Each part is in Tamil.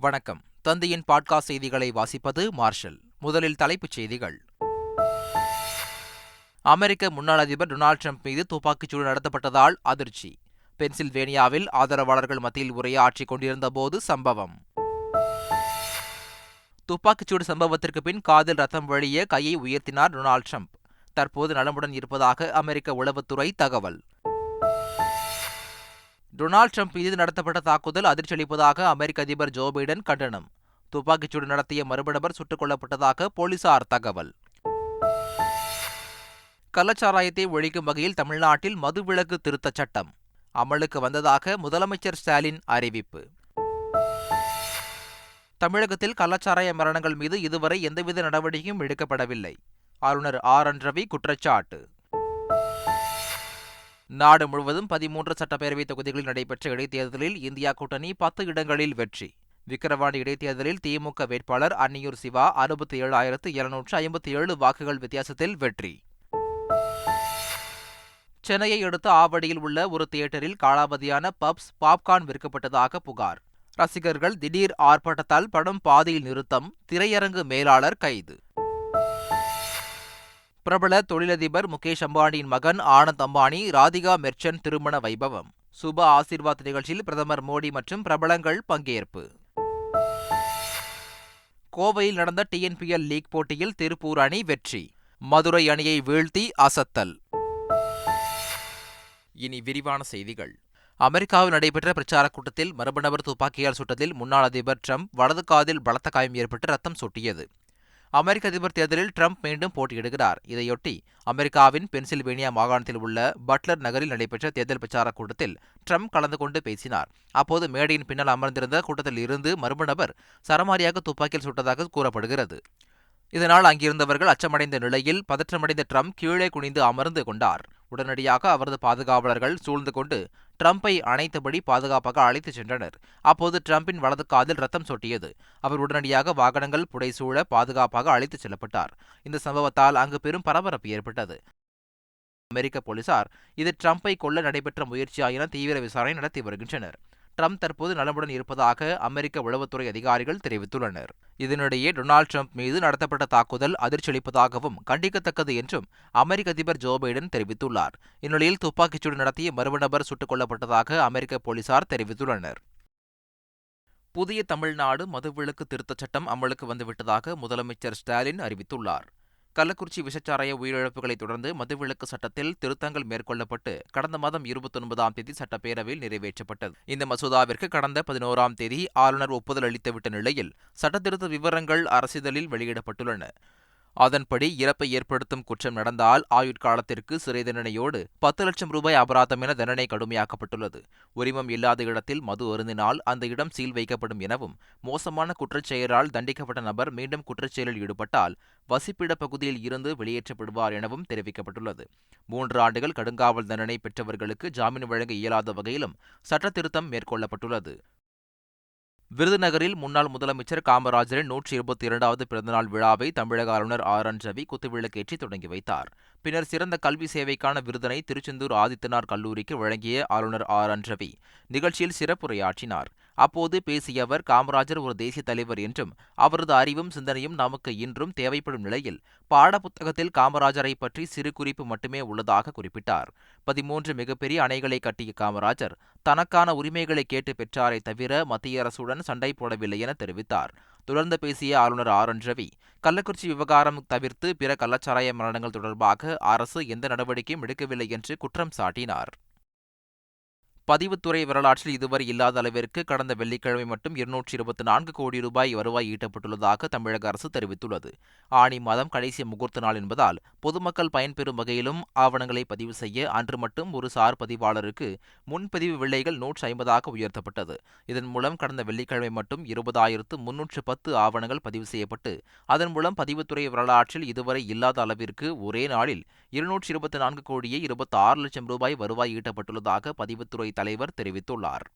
வணக்கம். தந்தையின் பாட்காஸ்ட் செய்திகளை வாசிப்பது மார்ஷல். முதலில் தலைப்புச் செய்திகள். அமெரிக்க முன்னாள் அதிபர் டொனால்டு ட்ரம்ப் மீது துப்பாக்கிச்சூடு நடத்தப்பட்டதால் அதிர்ச்சி. பென்சில்வேனியாவில் ஆதரவாளர்கள் மத்தியில் உரையாற்றிக் கொண்டிருந்த போது சம்பவம். துப்பாக்கிச்சூடு சம்பவத்திற்கு பின் காதில் ரத்தம் வழிய கையை உயர்த்தினார் டொனால்டு ட்ரம்ப். தற்போது நலமுடன் இருப்பதாக அமெரிக்க உளவுத்துறை தகவல். டொனால்டு ட்ரம்ப் மீது நடத்தப்பட்ட தாக்குதல் அதிர்ச்சியளிப்பதாக அமெரிக்க அதிபர் ஜோ பைடன் கண்டனம். துப்பாக்கிச்சூடு நடத்திய மறுபடபர் சுட்டுக் கொல்லப்பட்டதாக போலீசார் தகவல். கள்ளச்சாராயத்தை ஒழிக்கும் வகையில் தமிழ்நாட்டில் மதுவிலக்கு திருத்தச் சட்டம். அமலுக்கு வந்ததாக முதலமைச்சர் ஸ்டாலின் அறிவிப்பு. தமிழகத்தில் கள்ளச்சாராய மரணங்கள் மீது இதுவரை எந்தவித நடவடிக்கையும் எடுக்கப்படவில்லை. ஆளுநர் ஆர். என். ரவி குற்றச்சாட்டு. நாடு முழுவதும் பதிமூன்று சட்டப்பேரவை தொகுதிகளில் நடைபெற்ற இடைத்தேர்தலில் இந்தியா கூட்டணி பத்து இடங்களில் வெற்றி. விக்கிரவாண்டி இடைத்தேர்தலில் திமுக வேட்பாளர் அன்னியூர் சிவா அறுபத்தி ஏழாயிரத்து இருநூற்று ஐம்பத்தி ஏழு வாக்குகள் வித்தியாசத்தில் வெற்றி. சென்னையை அடுத்த ஆவடியில் உள்ள ஒரு தியேட்டரில் காலாவதியான பப்ஸ் பாப்கார்ன் விற்கப்பட்டதாக புகார். ரசிகர்கள் திடீர் ஆர்ப்பாட்டத்தால் படம் பாதியில் நிறுத்தம் திரையரங்கு மேலாளர் கைது. பிரபல தொழிலதிபர் முகேஷ் அம்பானியின் மகன் ஆனந்த் அம்பானி ராதிகா மெர்ச்சன்ட் திருமண வைபவம். சுப ஆசீர்வாத் நிகழ்ச்சியில் பிரதமர் மோடி மற்றும் பிரபலங்கள் பங்கேற்பு. கோவையில் நடந்த டிஎன்பிஎல் லீக் போட்டியில் திருப்பூர் அணி வெற்றி. மதுரை அணியை வீழ்த்தி அசத்தல். இனி விரிவான செய்திகள். அமெரிக்காவில் நடைபெற்ற பிரச்சாரக் கூட்டத்தில் மரபு நபர் துப்பாக்கியால் சுட்டதில் முன்னாள் அதிபர் ட்ரம்ப் வலது காதில் பலத்த காயம் ஏற்பட்டு ரத்தம் சொட்டியது. அமெரிக்க அதிபர் தேர்தலில் ட்ரம்ப் மீண்டும் போட்டியிடுகிறார். இதையொட்டி அமெரிக்காவின் பென்சில்வேனியா மாகாணத்தில் உள்ள பட்லர் நகரில் நடைபெற்ற தேர்தல் பிரச்சாரக் கூட்டத்தில் ட்ரம்ப் கலந்து கொண்டு பேசினார். அப்போது மேடையின் பின்னால் அமர்ந்திருந்த கூட்டத்தில் இருந்து மர்ம நபர் சரமாரியாக துப்பாக்கியில் சுட்டதாக கூறப்படுகிறது. இதனால் அங்கிருந்தவர்கள் அச்சமடைந்த நிலையில் பதற்றமடைந்த ட்ரம்ப் கீழே குனிந்து அமர்ந்து கொண்டார். உடனடியாக அவரது பாதுகாவலர்கள் சூழ்ந்து கொண்டு ட்ரம்பை அணைத்தபடி பாதுகாப்பாக அழைத்துச் சென்றனர். அப்போது ட்ரம்பின் வலது காதில் ரத்தம் சொட்டியது. அவர் உடனடியாக வாகனங்கள் புடைசூழ பாதுகாப்பாக அழைத்துச் செல்லப்பட்டார். இந்த சம்பவத்தால் அங்கு பெரும் பரபரப்பு ஏற்பட்டது. அமெரிக்க போலீசார் இது ட்ரம்ப்பை கொல்ல நடைபெற்ற முயற்சியா என தீவிர விசாரணை நடத்தி வருகின்றனர். ட்ரம்ப் தற்போது நலமுடன் இருப்பதாக அமெரிக்க உளவுத்துறை அதிகாரிகள் தெரிவித்துள்ளனர். இதனிடையே டொனால்டு ட்ரம்ப் மீது நடத்தப்பட்ட தாக்குதல் அதிர்ச்சியளிப்பதாகவும் கண்டிக்கத்தக்கது என்றும் அமெரிக்க அதிபர் ஜோ பைடன் தெரிவித்துள்ளார். இந்நிலையில் துப்பாக்கிச்சூடு நடத்திய மர்ம நபர் சுட்டுக் கொல்லப்பட்டதாக அமெரிக்க போலீசார் தெரிவித்துள்ளனர். புதிய தமிழ்நாடு மதுவிலக்கு திருத்தச் சட்டம் அமலுக்கு வந்துவிட்டதாக முதலமைச்சர் ஸ்டாலின் அறிவித்துள்ளார். கள்ளக்குறிச்சி விஷச்சாராய உயிரிழப்புகளை தொடர்ந்து மதுவிலக்கு சட்டத்தில் திருத்தங்கள் மேற்கொள்ளப்பட்டு கடந்த மாதம் இருபத்தி ஒன்பதாம் தேதி சட்டப்பேரவையில் நிறைவேற்றப்பட்டது. இந்த மசோதாவிற்கு கடந்த பதினோராம் தேதி ஆளுநர் ஒப்புதல் அளித்துவிட்ட நிலையில் சட்டத்திருத்த விவரங்கள் அரசிதழில் வெளியிடப்பட்டுள்ளன. அதன்படி இறப்பை ஏற்படுத்தும் குற்றம் நடந்தால் ஆயுட்காலத்திற்கு சிறை தண்டனையோடு பத்து லட்சம் ரூபாய் அபராதம் என தண்டனை கடுமையாக்கப்பட்டுள்ளது. உரிமம் இல்லாத இடத்தில் மது அருந்தினால் அந்த இடம் சீல் வைக்கப்படும் எனவும் மோசமான குற்றச்செயலால் தண்டிக்கப்பட்ட நபர் மீண்டும் குற்றச்செயலில் ஈடுபட்டால் வசிப்பிட பகுதியில் இருந்து வெளியேற்றப்படுவார் எனவும் தெரிவிக்கப்பட்டுள்ளது. மூன்று ஆண்டுகள் கடுங்காவல் தண்டனை பெற்றவர்களுக்கு ஜாமீன் வழங்க இயலாத வகையிலும் சட்டத்திருத்தம் மேற்கொள்ளப்பட்டுள்ளது. விருதுநகரில் முன்னாள் முதலமைச்சர் காமராஜரின் நூற்றி இருபத்தி இரண்டாவது பிறந்தநாள் விழாவை தமிழக ஆளுநர் ஆர். என். ரவி குத்துவிளக்கேற்றி தொடங்கி வைத்தார். பின்னர் சிறந்த கல்வி சேவைக்கான விருதினை திருச்செந்தூர் ஆதித்தனார் கல்லூரிக்கு வழங்கிய ஆளுநர் ஆர். என். ரவி நிகழ்ச்சியில் சிறப்புரையாற்றினார். அப்போது பேசிய அவர் காமராஜர் ஒரு தேசிய தலைவர் என்றும் அவரது அறிவும் சிந்தனையும் நமக்கு இன்றும் தேவைப்படும் நிலையில் பாடப்புத்தகத்தில் காமராஜரை பற்றி சிறு குறிப்பு மட்டுமே உள்ளதாக குறிப்பிட்டார். பதிமூன்று மிகப்பெரிய அணைகளை கட்டிய காமராஜர் தனக்கான உரிமைகளை கேட்டு பெற்றாரை தவிர மத்திய அரசுடன் சண்டை போடவில்லை என தெரிவித்தார். தொடர்ந்து பேசிய ஆளுநர் ஆர். என். ரவி கள்ளக்குறிச்சி விவகாரம் தவிர்த்து பிற கள்ளச்சாராய மரணங்கள் தொடர்பாக அரசு எந்த நடவடிக்கையும் எடுக்கவில்லை என்று குற்றம் சாட்டினார். பதிவுத்துறை வரலாற்றில் இதுவரை இல்லாத அளவிற்கு கடந்த வெள்ளிக்கிழமை மட்டும் இருநூற்றி இருபத்தி நான்கு கோடி ரூபாய் வருவாய் ஈட்டப்பட்டுள்ளதாக தமிழக அரசு தெரிவித்துள்ளது. ஆணி மாதம் கடைசி முகூர்த்த நாள் என்பதால் பொதுமக்கள் பயன்பெறும் வகையிலும் ஆவணங்களை பதிவு செய்ய அன்று மட்டும் ஒரு சார் பதிவாளருக்கு முன்பதிவு விலைகள் நூற்று ஐம்பதாக உயர்த்தப்பட்டது. இதன் மூலம் கடந்த வெள்ளிக்கிழமை மட்டும் இருபதாயிரத்து முன்னூற்று பத்து ஆவணங்கள் பதிவு செய்யப்பட்டு அதன் மூலம் பதிவுத்துறை வரலாற்றில் இதுவரை இல்லாத அளவிற்கு ஒரே நாளில் இருநூற்றி இருபத்தி நான்கு கோடியே இருபத்தி ஆறு லட்சம் ரூபாய் வருவாய் ஈட்டப்பட்டுள்ளதாக பதிவுத்துறை தலைவர் தெரிவித்துள்ளார்.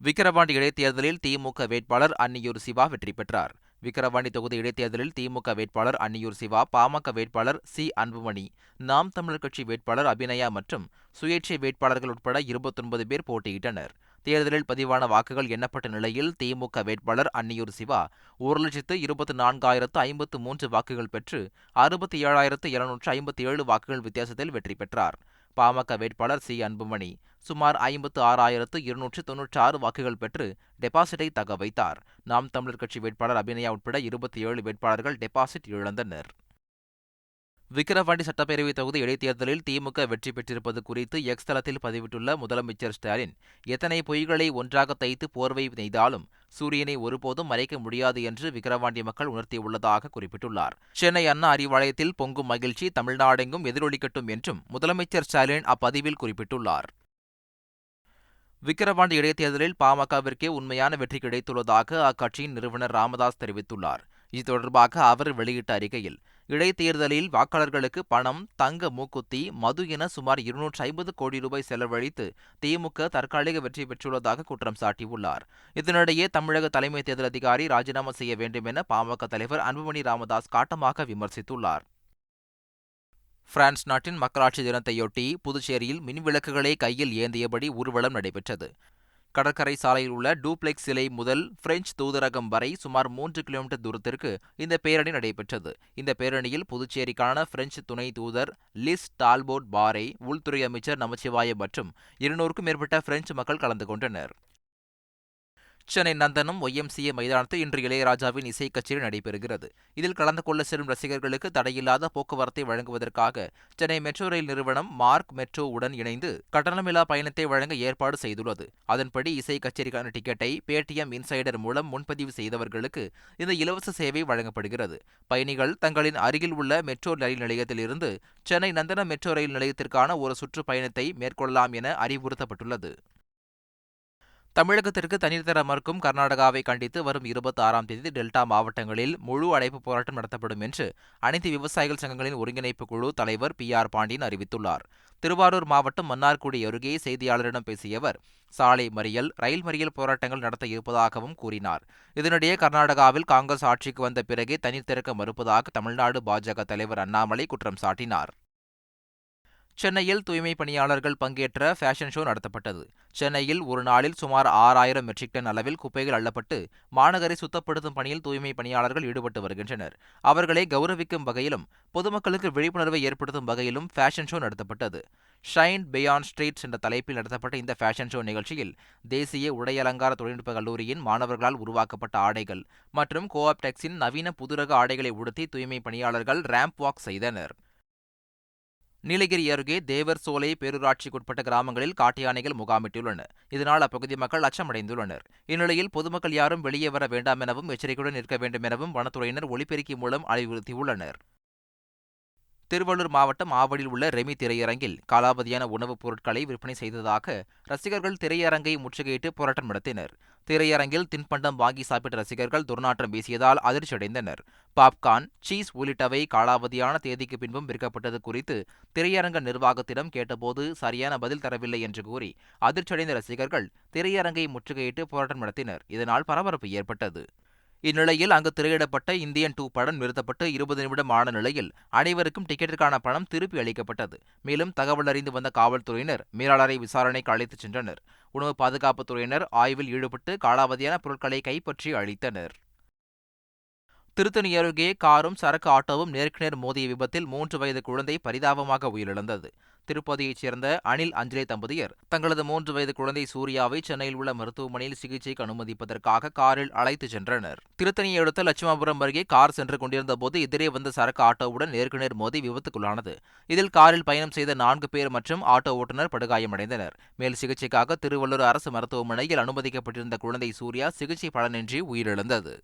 விக்கிரவாண்டி இடைத்தேர்தலில் திமுக வேட்பாளர் அன்னியூர் சிவா வெற்றி பெற்றார். விக்கிரவாண்டி தொகுதி இடைத்தேர்தலில் திமுக வேட்பாளர் அன்னியூர் சிவா பாமக வேட்பாளர் சி. அன்புமணி நாம் தமிழர் கட்சி வேட்பாளர் அபிநயா மற்றும் சுயேட்சை வேட்பாளர்கள் உட்பட இருபத்தொன்பது பேர் போட்டியிட்டனர். தேர்தலில் பதிவான வாக்குகள் எண்ணப்பட்ட நிலையில் திமுக வேட்பாளர் அன்னியூர் சிவா ஒரு லட்சத்து இருபத்தி நான்காயிரத்து ஐம்பத்து மூன்று வாக்குகள் பெற்று அறுபத்தி ஏழாயிரத்து இருநூற்று ஐம்பத்தி ஏழு வாக்குகள் வித்தியாசத்தில் வெற்றி பெற்றார். பாமக வேட்பாளர் சி. அன்புமணி சுமார் ஐம்பத்து ஆறாயிரத்து இருநூற்று தொன்னூற்றி ஆறு வாக்குகள் பெற்று டெபாசிட்டை தக வைத்தார். நாம் தமிழர் கட்சி வேட்பாளர் அபிநயா உட்பட இருபத்தி ஏழு வேட்பாளர்கள் டெபாசிட் இழந்தனர். விக்கிரவாண்டி சட்டப்பேரவை தொகுதி இடைத்தேர்தலில் திமுக வெற்றி பெற்றிருப்பது குறித்து எக்ஸ் தளத்தில் பதிவிட்டுள்ள முதலமைச்சர் ஸ்டாலின் எத்தனை பொய்களை ஒன்றாக தைத்து போர்வை நெய்தாலும் சூரியனை ஒருபோதும் மறைக்க முடியாது என்று விக்கிரவாண்டி மக்கள் உணர்த்தியுள்ளதாக குறிப்பிட்டுள்ளார். சென்னை அண்ணா அறிவாலயத்தில் பொங்கும் மகிழ்ச்சி தமிழ்நாடெங்கும் எதிரொலிக்கட்டும் என்றும் முதலமைச்சர் ஸ்டாலின் அப்பதிவில் குறிப்பிட்டுள்ளார். விக்கிரவாண்டி இடைத்தேர்தலில் பாமகவிற்கே உண்மையான வெற்றி கிடைத்துள்ளதாக அக்கட்சியின் நிறுவனர் ராமதாஸ் தெரிவித்துள்ளார். இது தொடர்பாக அவர் வெளியிட்ட அறிக்கையில் இடைத்தேர்தலில் வாக்காளர்களுக்கு பணம் தங்க மூக்குத்தி மது என சுமார் இருநூற்றி ஐம்பது கோடி ரூபாய் செலவழித்து திமுக தற்காலிக வெற்றி பெற்றுள்ளதாக குற்றம் சாட்டியுள்ளார். இதனிடையே தமிழக தலைமை தேர்தல் அதிகாரி ராஜினாமா செய்ய வேண்டும் என பாமக தலைவர் அன்புமணி ராமதாஸ் காட்டமாக விமர்சித்துள்ளார். பிரான்ஸ் நாட்டின் மக்களாட்சி தினத்தையொட்டி புதுச்சேரியில் மின்விளக்குகளை கையில் ஏந்தியபடி ஊர்வலம் நடைபெற்றது. கடற்கரை சாலையில் உள்ள டூப்ளெக்ஸ் சிலை முதல் பிரெஞ்சு தூதரகம் வரை சுமார் மூன்று கிலோமீட்டர் தூரத்திற்கு இந்த பேரணி நடைபெற்றது. இந்த பேரணியில் புதுச்சேரிக்கான பிரெஞ்சு துணை தூதர் லிஸ் டால்போட் பாரே உள்துறை அமைச்சர் நமச்சிவாயம் மற்றும் இருநூறுக்கும் மேற்பட்ட பிரெஞ்சு மக்கள் கலந்து கொண்டனர். சென்னை நந்தனம் ஒய்எம்சிஏ மைதானத்தில் இன்று இளையராஜாவின் இசை கச்சேரி நடைபெறுகிறது. இதில் கலந்து கொள்ள செல்லும் ரசிகர்களுக்கு தடையில்லாத போக்குவரத்தை வழங்குவதற்காக சென்னை மெட்ரோ ரயில் நிறுவனம் மார்க் மெட்ரோ உடன் இணைந்து கட்டணமில்லா பயணத்தை வழங்க ஏற்பாடு செய்துள்ளது. அதன்படி இசை கச்சேரிக்கான டிக்கெட்டை பேடிஎம் இன்சைடர் மூலம் முன்பதிவு செய்தவர்களுக்கு இந்த இலவச சேவை வழங்கப்படுகிறது. பயணிகள் தங்களின் அருகில் உள்ள மெட்ரோ ரயில் நிலையத்திலிருந்து சென்னை நந்தனம் மெட்ரோ ரயில் நிலையத்திற்கான ஒரு சுற்றுப்பயணத்தை மேற்கொள்ளலாம் என அறிவுறுத்தப்பட்டுள்ளது. தமிழகத்திற்கு தண்ணீர் தர மறுக்கும் கர்நாடகாவை கண்டித்து வரும் இருபத்தி ஆறாம் தேதி டெல்டா மாவட்டங்களில் முழு அடைப்பு போராட்டம் நடத்தப்படும் என்று அனைத்து விவசாயிகள் சங்கங்களின் ஒருங்கிணைப்பு குழு தலைவர் பி ஆர் பாண்டியன் அறிவித்துள்ளார். திருவாரூர் மாவட்டம் மன்னார்குடி அருகே செய்தியாளரிடம் பேசிய அவர் சாலை மறியல் ரயில் மறியல் போராட்டங்கள் நடத்த இருப்பதாகவும் கூறினார். இதனிடையே கர்நாடகாவில் காங்கிரஸ் ஆட்சிக்கு வந்த பிறகே தண்ணீர் திறக்க மறுப்பதாக தமிழ்நாடு பாஜக தலைவர் அண்ணாமலை குற்றம் சாட்டினார். சென்னையில் தூய்மை பணியாளர்கள் பங்கேற்ற ஃபேஷன் ஷோ நடத்தப்பட்டது. சென்னையில் ஒரு நாளில் சுமார் ஆறாயிரம் மெட்ரிக் டன் அளவில் குப்பைகள் அள்ளப்பட்டு மாநகரை சுத்தப்படுத்தும் பணியில் தூய்மை பணியாளர்கள் ஈடுபட்டு வருகின்றனர். அவர்களை கௌரவிக்கும் வகையிலும் பொதுமக்களுக்கு விழிப்புணர்வை ஏற்படுத்தும் வகையிலும் ஃபேஷன் ஷோ நடத்தப்பட்டது. ஷைன் பியான் ஸ்ட்ரீட்ஸ் என்ற தலைப்பில் நடத்தப்பட்ட இந்த ஃபேஷன் ஷோ நிகழ்ச்சியில் தேசிய உடையலங்கார தொழில்நுட்ப கல்லூரியின் மாணவர்களால் உருவாக்கப்பட்ட ஆடைகள் மற்றும் கோஆப்டெக்ஸின் நவீன புதுரக ஆடைகளை உடுத்தி தூய்மை பணியாளர்கள் ரேம்ப் வாக் செய்தனர். நீலகிரி அருகே தேவர் சோலை பேரூராட்சிக்குட்பட்ட கிராமங்களில் காட்டு யானைகள் முகாமிட்டுள்ளன. இதனால் அப்பகுதி மக்கள் அச்சமடைந்துள்ளனர். இந்நிலையில் பொதுமக்கள் யாரும் வெளியே வர வேண்டாம் எனவும் எச்சரிக்கையுடன் இருக்க வேண்டும் எனவும் வனத்துறையினர் ஒளிபெருக்கி மூலம் அறிவுறுத்தியுள்ளனர். திருவள்ளூர் மாவட்டம் ஆவடியில் உள்ள ரெமி திரையரங்கில் காலாவதியான உணவுப் பொருட்களை விற்பனை செய்ததாக ரசிகர்கள் திரையரங்கை முற்றுகையிட்டு போராட்டம் நடத்தினர். திரையரங்கில் தின்பண்டம் வாங்கி சாப்பிட்ட ரசிகர்கள் துர்நாற்றம் வீசியதால் அதிர்ச்சியடைந்தனர். பாப்கார்ன் சீஸ் உள்ளிட்டவை காலாவதியான தேதிக்கு பின்பும் விற்கப்பட்டது குறித்து திரையரங்க நிர்வாகத்திடம் கேட்டபோது சரியான பதில் தரவில்லை என்று கூறி அதிர்ச்சியடைந்த ரசிகர்கள் திரையரங்கை முற்றுகையிட்டு போராட்டம் நடத்தினர். இதனால் பரபரப்பு ஏற்பட்டது. இந்நிலையில் அங்கு திரையிடப்பட்ட இந்தியன் டூ படம் நிறுத்தப்பட்டு இருபது நிமிடம் ஆன நிலையில் அனைவருக்கும் டிக்கெட்டிற்கான பணம் திருப்பி அளிக்கப்பட்டது. மேலும் தகவல் அறிந்து வந்த காவல்துறையினர் மேலாளரை விசாரணைக்கு அழைத்துச் சென்றனர். உணவு பாதுகாப்புத்துறையினர் ஆய்வில் ஈடுபட்டு காலாவதியான பொருட்களை கைப்பற்றி அளித்தனர். திருத்தணி அருகே காரும் சரக்கு ஆட்டோவும் நேருக்கு நேர் மோதிய விபத்தில் மூன்று வயது குழந்தை பரிதாபமாக உயிரிழந்தது. திருப்பதியைச் சேர்ந்த அனில் அஞ்சலி தம்பதியர் தங்களது மூன்று வயது குழந்தை சூர்யாவை சென்னையில் உள்ள மருத்துவமனையில் சிகிச்சைக்கு அனுமதிப்பதற்காக காரில் அழைத்து சென்றனர். திருத்தணியை அடுத்த லட்சுமாபுரம் அருகே கார் சென்று கொண்டிருந்த போது எதிரே வந்த சரக்கு ஆட்டோவுடன் நேருக்கு நேர் மோதி விபத்துக்குள்ளானது. இதில் காரில் பயணம் செய்த நான்கு பேர் மற்றும் ஆட்டோ ஓட்டுநர் படுகாயமடைந்தனர். மேல் சிகிச்சைக்காக திருவள்ளூர் அரசு மருத்துவமனையில் அனுமதிக்கப்பட்டிருந்த குழந்தை சூர்யா சிகிச்சை பலனின்றி உயிரிழந்தது.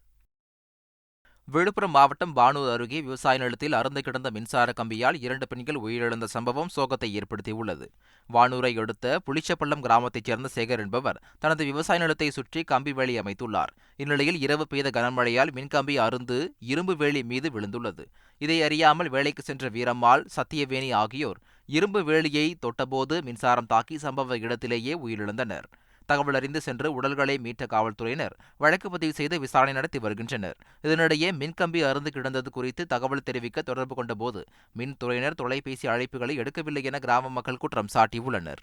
விழுப்புரம் மாவட்டம் வானூர் அருகே விவசாய நிலத்தில் அருந்து கிடந்த மின்சார கம்பியால் இரண்டு பெண்கள் உயிரிழந்த சம்பவம் சோகத்தை ஏற்படுத்தியுள்ளது. வானூரை அடுத்த புளிச்சப்பள்ளம் கிராமத்தைச் சேர்ந்த சேகர் என்பவர் தனது விவசாய நிலத்தை சுற்றி கம்பி வேலி அமைத்துள்ளார். இந்நிலையில் இரவு பெய்த கனமழையால் மின்கம்பி அருந்து இரும்பு வேலி மீது விழுந்துள்ளது. இதை அறியாமல் வேலைக்கு சென்ற வீரம்மாள் சத்தியவேணி ஆகியோர் இரும்பு வேலியை தொட்டபோது மின்சாரம் தாக்கி சம்பவ இடத்திலேயே உயிரிழந்தனர். தகவல் அறிந்து சென்று உடல்களை மீட்ட காவல்துறையினர் வழக்கு பதிவு செய்து விசாரணை நடத்தி வருகின்றனர். இதனிடையே மின்கம்பி அருந்து கிடந்தது குறித்து தகவல் தெரிவிக்க தொடர்பு கொண்டபோது மின்துறையினர் தொலைபேசி அழைப்புகளை எடுக்கவில்லை என கிராம மக்கள் குற்றம் சாட்டியுள்ளனர்.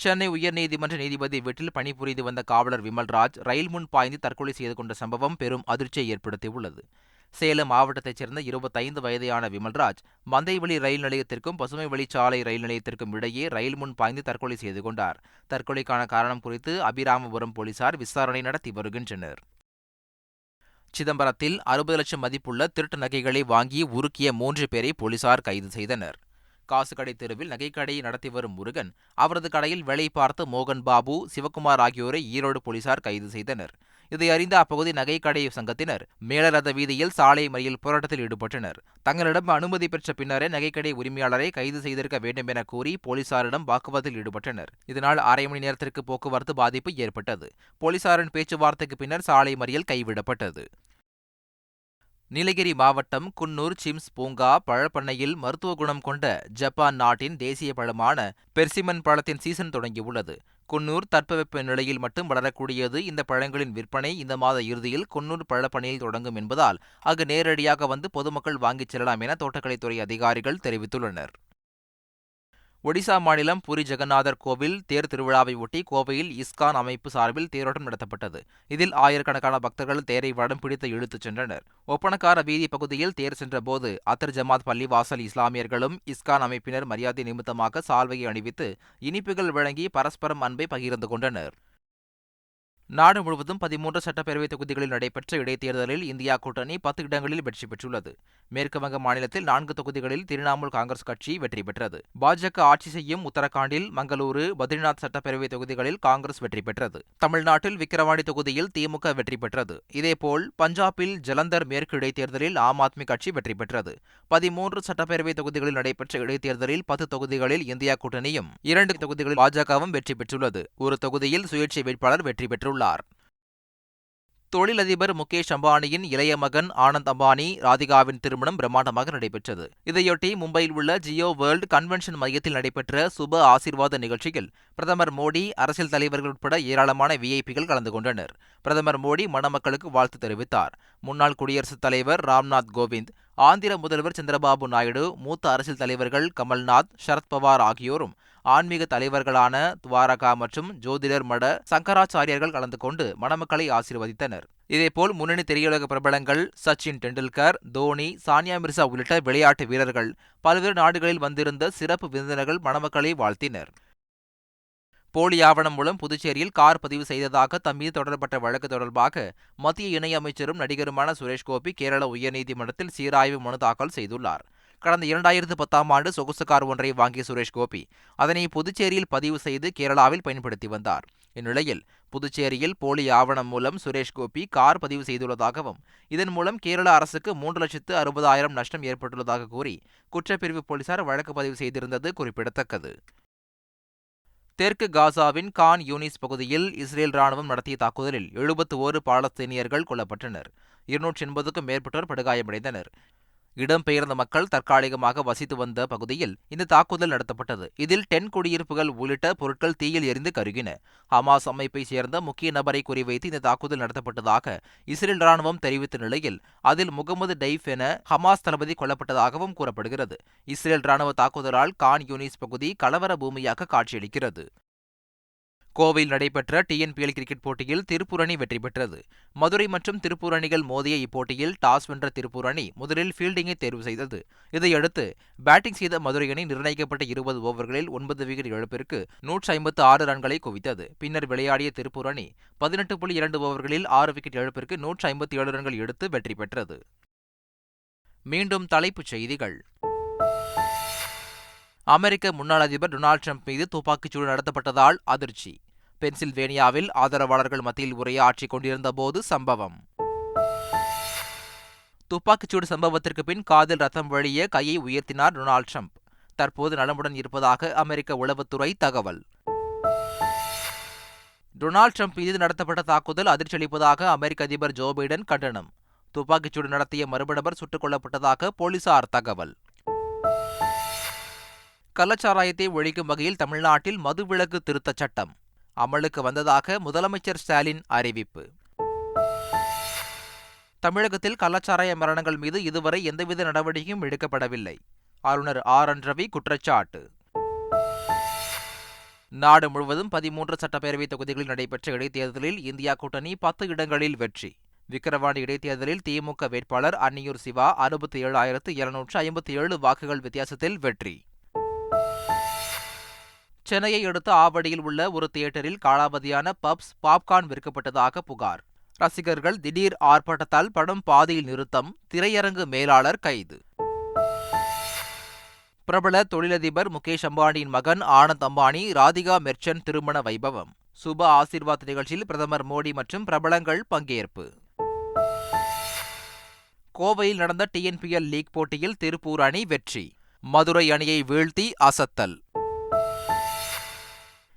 சென்னை உயர்நீதிமன்ற நீதிபதி வீட்டில் பணிபுரிந்து வந்த காவலர் விமல்ராஜ் ரயில் முன் பாய்ந்து தற்கொலை செய்து கொண்ட சம்பவம் பெரும் அதிர்ச்சியை ஏற்படுத்தியுள்ளது. சேலம் மாவட்டத்தைச் சேர்ந்த இருபத்தைந்து வயதையான விமல்ராஜ் மந்தைவெளி ரயில் நிலையத்திற்கும் பசுமை வழிச்சாலை ரயில் நிலையத்திற்கும் இடையே ரயில் முன் பாய்ந்து தற்கொலை செய்து கொண்டார். தற்கொலைக்கான காரணம் குறித்து அபிராமபுரம் போலீசார் விசாரணை நடத்தி வருகின்றனர். சிதம்பரத்தில் அறுபது லட்சம் மதிப்புள்ள திருட்டு நகைகளை வாங்கி உருக்கிய மூன்று பேரை போலீசார் கைது செய்தனர். காசுக்கடை தெருவில் நகைக்கடையை நடத்தி வரும் முருகன் அவரது கடையில் வேலை பார்த்த மோகன் பாபு சிவகுமார் ஆகியோரை ஈரோடு போலீசார் கைது செய்தனர். இதை அறிந்த அப்பகுதி நகைக்கடை சங்கத்தினர் மேலரத வீதியில் சாலை மறியல் போராட்டத்தில் ஈடுபட்டனர். தங்களிடம் அனுமதி பெற்ற பின்னரே நகைக்கடை உரிமையாளரை கைது செய்திருக்க வேண்டும் என கூறி போலீசாரிடம் வாக்குவாதத்தில் ஈடுபட்டனர். இதனால் அரை மணி நேரத்திற்கு போக்குவரத்து பாதிப்பு ஏற்பட்டது. போலீசாரின் பேச்சுவார்த்தைக்கு பின்னர் சாலை மறியல் கைவிடப்பட்டது. நீலகிரி மாவட்டம் குன்னூர் சிம்ஸ் பூங்கா பழப்பண்ணையில் மருத்துவ குணம் கொண்ட ஜப்பான் நாட்டின் தேசிய பழமான பெர்சிமன் பழத்தின் சீசன் தொடங்கியுள்ளது. குன்னூர் தட்பவெப்ப நிலையில் மட்டும் வளரக்கூடியது. இந்த பழங்களின் விற்பனை இந்த மாத இறுதியில் குன்னூர் பழப்பணியில் தொடங்கும் என்பதால் அங்கு நேரடியாக வந்து பொதுமக்கள் வாங்கிச் செல்லலாம் என தோட்டக்கலைத்துறை அதிகாரிகள் தெரிவித்துள்ளனர். ஒடிசா மாநிலம் புரி ஜெகநாதர் கோவில் தேர் திருவிழாவை ஒட்டி கோவையில் இஸ்கான் அமைப்பு சார்பில் தேரோட்டம் நடத்தப்பட்டது. இதில் ஆயிரக்கணக்கான பக்தர்கள் தேரை வடம் பிடித்து இழுத்துச் சென்றனர். ஒப்பனக்கார வீதி பகுதியில் தேர் சென்றபோது அத்தர் ஜமாத் பள்ளிவாசல் இஸ்லாமியர்களும் இஸ்கான் அமைப்பினர் மரியாதை நிமித்தமாக சால்வையை அணிவித்து இனிப்புகள் வழங்கி பரஸ்பரம் அன்பை பகிர்ந்து கொண்டனர். நாடு முழுவதும் பதிமூன்று சட்டப்பேரவை தொகுதிகளில் நடைபெற்ற இடைத்தேர்தலில் இந்தியா கூட்டணி பத்து இடங்களில் வெற்றி பெற்றுள்ளது. மேற்குவங்க மாநிலத்தில் நான்கு தொகுதிகளில் திரிணாமுல் காங்கிரஸ் கட்சி வெற்றி பெற்றது. பாஜக ஆட்சி செய்யும் உத்தரகாண்டில் மங்களூரு பத்ரிநாத் சட்டப்பேரவை தொகுதிகளில் காங்கிரஸ் வெற்றி பெற்றது. தமிழ்நாட்டில் விக்கிரவாணி தொகுதியில் திமுக வெற்றி பெற்றது. இதேபோல் பஞ்சாபில் ஜலந்தர் மேற்கு இடைத்தேர்தலில் ஆம் ஆத்மி கட்சி வெற்றி பெற்றது. பதிமூன்று சட்டப்பேரவை தொகுதிகளில் நடைபெற்ற இடைத்தேர்தலில் பத்து தொகுதிகளில் இந்தியா கூட்டணியும் இரண்டு தொகுதிகளில் பாஜகவும் வெற்றி பெற்றுள்ளது. ஒரு தொகுதியில் சுயேட்சை வேட்பாளர் வெற்றி பெற்றுள்ளார். உள்ளார் தொழிலதிபர் முகேஷ் அம்பானியின் இளைய மகன் ஆனந்த் அம்பானி ராதிகாவின் திருமணம் பிரம்மாண்டமாக நடைபெற்றது. இதையொட்டி மும்பையில் உள்ள ஜியோ வேர்ல்டு கன்வென்ஷன் மையத்தில் நடைபெற்ற சுப ஆசீர்வாத நிகழ்ச்சியில் பிரதமர் மோடி அரசியல் தலைவர்கள் உட்பட ஏராளமான விஐபிகள் கலந்து கொண்டனர். பிரதமர் மோடி மணமக்களுக்கு வாழ்த்து தெரிவித்தார். முன்னாள் குடியரசுத் தலைவர் ராம்நாத் கோவிந்த் ஆந்திர முதல்வர் சந்திரபாபு நாயுடு மூத்த அரசியல் தலைவர்கள் கமல்நாத் சரத்பவார் ஆகியோரும் ஆன்மீக தலைவர்களான துவாரகா மற்றும் ஜோதிடர் மட சங்கராச்சாரியர்கள் கலந்து கொண்டு மணமக்களை ஆசீர்வதித்தனர். இதேபோல் முன்னணி திரையுலக பிரபலங்கள் சச்சின் டெண்டுல்கர் தோனி சானியா மிர்சா உள்ளிட்ட விளையாட்டு வீரர்கள் பல்வேறு நாடுகளில் வந்திருந்த சிறப்பு விருந்தினர்கள் மணமக்களை வாழ்த்தினர். போலி ஆவணம் மூலம் புதுச்சேரியில் கார் பதிவு செய்ததாக தம் மீது தொடரப்பட்ட வழக்கு தொடர்பாக மத்திய இணையமைச்சரும் நடிகருமான சுரேஷ்கோபி கேரள உயர்நீதிமன்றத்தில் சீராய்வு மனு தாக்கல் செய்துள்ளார். கடந்த இரண்டாயிரத்து பத்தாம் ஆண்டு சொகுசு கார் ஒன்றை வாங்கிய சுரேஷ் கோபி அதனை புதுச்சேரியில் பதிவு செய்து கேரளாவில் பயன்படுத்தி வந்தார். இந்நிலையில் புதுச்சேரியில் போலி ஆவணம் மூலம் சுரேஷ் கோபி கார் பதிவு செய்துள்ளதாகவும் இதன் மூலம் கேரள அரசுக்கு மூன்று லட்சத்து அறுபதாயிரம் நஷ்டம் ஏற்பட்டுள்ளதாக கூறி குற்றப்பிரிவு போலீசார் வழக்கு பதிவு செய்திருந்தது குறிப்பிடத்தக்கது. தெற்கு காசாவின் கான் யூனிஸ் பகுதியில் இஸ்ரேல் ராணுவம் நடத்திய தாக்குதலில் எழுபத்து ஓரு பாலஸ்தீனியர்கள் கொல்லப்பட்டனர். இருநூற்றி எண்பதுக்கும் மேற்பட்டோர் படுகாயமடைந்தனர். இடம்பெயர்ந்த மக்கள் தற்காலிகமாக வசித்து வந்த பகுதியில் இந்த தாக்குதல் நடத்தப்பட்டது. இதில் டென் குடியிருப்புகள் உள்ளிட்ட பொருட்கள் தீயில் எரிந்து கருகின. ஹமாஸ் அமைப்பை சேர்ந்த முக்கிய நபரை குறிவைத்து இந்த தாக்குதல் நடத்தப்பட்டதாக இஸ்ரேல் ராணுவம் தெரிவித்த நிலையில் அதில் முகமது டைஃப் என ஹமாஸ் தளபதி கொல்லப்பட்டதாகவும் கூறப்படுகிறது. இஸ்ரேல் ராணுவ தாக்குதலால் கான் யூனிஸ் பகுதி கலவர பூமியாக காட்சியளிக்கிறது. கோவையில் நடைபெற்ற டிஎன்பிஎல் கிரிக்கெட் போட்டியில் திருப்பூர் அணி வெற்றி பெற்றது. மதுரை மற்றும் திருப்பூர் அணிகள் மோதிய இப்போட்டியில் டாஸ் வென்ற திருப்பூர் அணி முதலில் ஃபீல்டிங்கை தேர்வு செய்தது. இதையடுத்து பேட்டிங் செய்த மதுரை அணி நிர்ணயிக்கப்பட்ட இருபது ஓவர்களில் ஒன்பது விக்கெட் இழப்பிற்கு நூற்றி ஐம்பத்து ஆறு ரன்களை குவித்தது. பின்னர் விளையாடிய திருப்பூர் அணி பதினெட்டு புள்ளி இரண்டு ஓவர்களில் ஆறு விக்கெட் இழப்பிற்கு நூற்றி ஐம்பத்தி ஏழு ரன்கள் எடுத்து வெற்றி பெற்றது. மீண்டும் தலைப்புச் செய்திகள். அமெரிக்க முன்னாள் அதிபர் டொனால்டு ட்ரம்ப் மீது துப்பாக்கிச்சூடு நடத்தப்பட்டதால் அதிர்ச்சி. பென்சில்வேனியாவில் ஆதரவாளர்கள் மத்தியில் உரையாற்றிக் கொண்டிருந்த போது சம்பவம். துப்பாக்கிச்சூடு சம்பவத்திற்கு பின் காதில் ரத்தம் வழிய கையை உயர்த்தினார் டொனால்ட் ட்ரம்ப். தற்போது நலமுடன் இருப்பதாக அமெரிக்க உளவுத்துறை தகவல். டொனால்டு ட்ரம்ப் மீது நடத்தப்பட்ட தாக்குதல் அதிர்ச்சியளிப்பதாக அமெரிக்க அதிபர் ஜோ பைடன் கண்டனம். துப்பாக்கிச்சூடு நடத்திய மறுபடபர் சுட்டுக் கொல்லப்பட்டதாக போலீசார் தகவல். கள்ளச்சாராயத்தை ஒழிக்கும் வகையில் தமிழ்நாட்டில் மதுவிலக்கு திருத்தச் சட்டம். அமலுக்கு வந்ததாக முதலமைச்சர் ஸ்டாலின் அறிவிப்பு. தமிழகத்தில் கள்ளச்சாராய மரணங்கள் மீது இதுவரை எந்தவித நடவடிக்கையும் எடுக்கப்படவில்லை. ஆளுநர் ஆர். என். ரவி குற்றச்சாட்டு. நாடு முழுவதும் பதிமூன்று சட்டப்பேரவை தொகுதிகளில் நடைபெற்ற இடைத்தேர்தலில் இந்தியா கூட்டணி பத்து இடங்களில் வெற்றி. விக்கிரவாண்டி இடைத்தேர்தலில் திமுக வேட்பாளர் அன்னியூர் சிவா அறுபத்தி ஏழாயிரத்து இருநூற்று ஐம்பத்தி ஏழு வாக்குகள் வித்தியாசத்தில் வெற்றி. சென்னையை அடுத்த ஆவடியில் உள்ள ஒரு தியேட்டரில் காலாவதியான பப்ஸ் பாப்கார்ன் விற்கப்பட்டதாக புகார். ரசிகர்கள் திடீர் ஆர்ப்பாட்டத்தால் படம் பாதியில் நிறுத்தம் திரையரங்கு மேலாளர் கைது. பிரபல தொழிலதிபர் முகேஷ் அம்பானியின் மகன் ஆனந்த் அம்பானி ராதிகா மெர்ச்சன்ட் திருமண வைபவம். சுப ஆசீர்வாத் நிகழ்ச்சியில் பிரதமர் மோடி மற்றும் பிரபலங்கள் பங்கேற்பு. கோவையில் நடந்த டிஎன்பிஎல் லீக் போட்டியில் திருப்பூர் அணி வெற்றி. மதுரை அணியை வீழ்த்தி அசத்தல்.